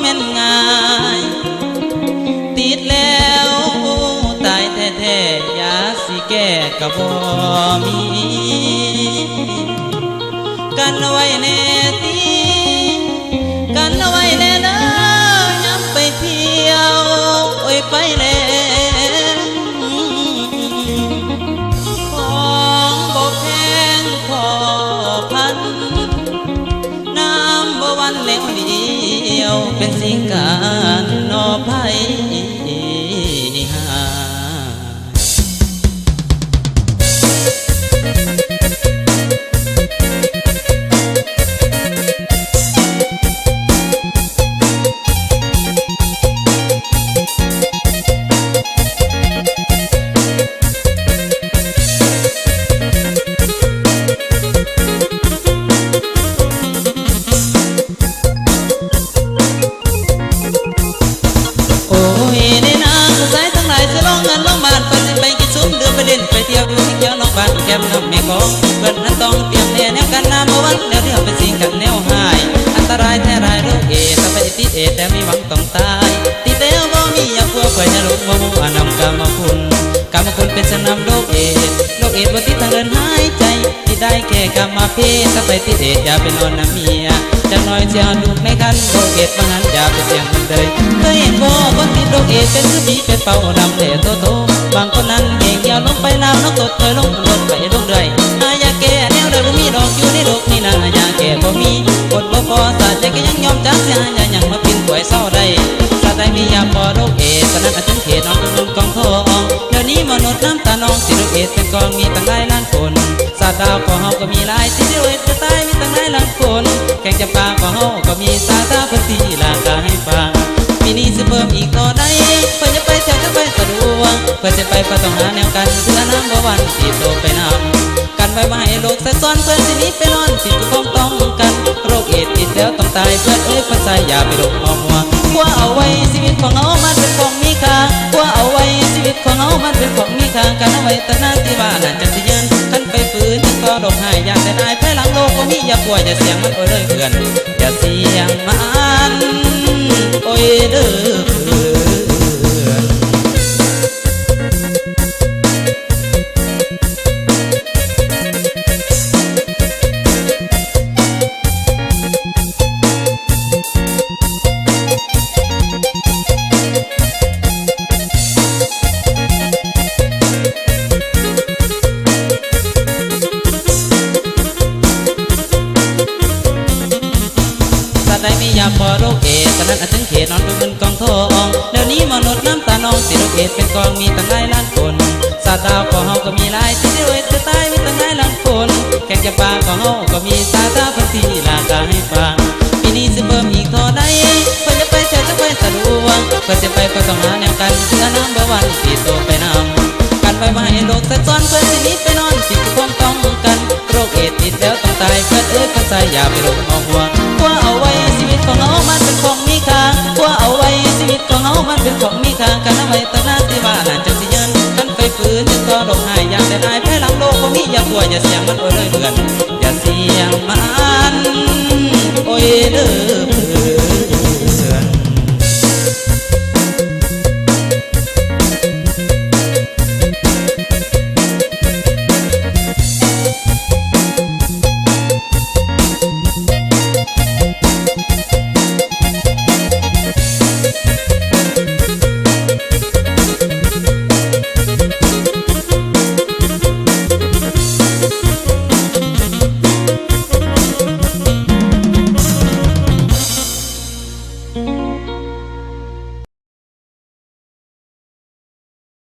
แม่นง่าย ติดแล้วตายแท้ๆยาสิแก้ก็บ่มี กันไว้แน่ตีกันไว้แน่เด้อยำไปเที่ยวโอ้ยไปแล้ของบ่แพงพอพันน้ำบ่วันแล้วนี้ วเป็นสิ่งการนอภัย นนามโรคเอดโรคเอดบ่ติดทางเดินหายใจ ที่ได้แค่กรรมเพศถ้าไปติดเอดอย่าไปนอนน้ำเมียจังน้อยเสียลูกในคันโรคเอดบางนั้นอย่าไปเสียงมันเลยเคยเห็นบ่คนติดโรคเอดเป็นคือผีเป็นเป่าดำแต่โตโตบางคนนั้นเก่งเกี่ยวลงไปน้ำน้องตดเคยลงลงไปลงเรื่อยหายาแก่แนวเดิมบ่มีดอกอยู่ในโลกนี้นะอยาแก่บ่มีกดบ่พอสาใจก็ยังยอมจักเสีย องมีตั้งหลายล้านคนสาดาวของเฮาก็มีหลายที่โรคเอดจะตายมีตั้งหลายล้านคน แข่งจำปาของเฮาก็มีสาตาเพิ่นที่ลากาให้ฟังปีนี้สิเพิ่มอีกต่อได้เพื่อจะไปเที่ยวจะไปสะดวกเพื่อจะไปก็ต้องหาแนวกันเพื่อน้ำบ่วันที่โตไปนำกันไว้มาให้โลกสักซ้อนเพื่อนสินี้ไปนอนสิทุกคงต้องกันโรคเอดติดแล้วต้องตายเพื่อนเอ้ยเพื่อนใจอย่าไปหลงมอมัวกลัวเอาไว้ชีวิตของเฮามันเป็นของมีค่า ของเฮามันเป็นของมีค่ากันเอาไว้ตนาที่ว่าน่าจะสิยันกันไปฝืนยังก็ดอกหายอยากได้ได้ภายหลังโลกก็มีอย่าป่วยอย่าเสียงมันโอ้ยเลยเพื่อนอย่าเสียงมันโอ้ยเด้อ โรคเอดส์ตอนนั้นอาจถึงเขตนอนเป็นเงินกองทองเดี๋ยวนี้มนุษย์น้ำตาน้องติดโรคเอดส์เป็นกองมีตั้งหลายล้านคนสัตว์ดาวของเฮาก็มีหลายที่โรคเอดส์จะตายมีตั้งหลายล้านคนแข่งจะปลาของเฮาก็มีสาตาพันธีลากาให้ฟังปีนี้สิเพิ่มอีกเท่าใดเพื่อจะไปเที่ยวจะไปสะดวกเพื่อจะไปก็ต้องหาแนวกันเพื่อน้ำบ่วันที่โตไปนำกันไว้มาให้โลกสักซ้อนเพื่อนสิหนี้ไปนอนสิทุกคนต้องกันโรคเอดส์ติดแล้วต้องตายเพื่อนเอ้ยเพื่อนใจอย่าไปหลงมองหัวกลัวเอาไว้ ของเงามันเป็นของมีค่าว่าเอาไว้ชีวิตของเงามันเป็นของมีค่ากันไว้ตอนนั้าที่ว่าหลานจะสิยันท่านไปฟื้นจะต่อลงหายอยากแต่นายแพ้ลังโลกของนี้อย่ากลัวอย่าเสียงมันโอ้เลยเพื่อนอย่าเสียงมันโอ้ยเด้อ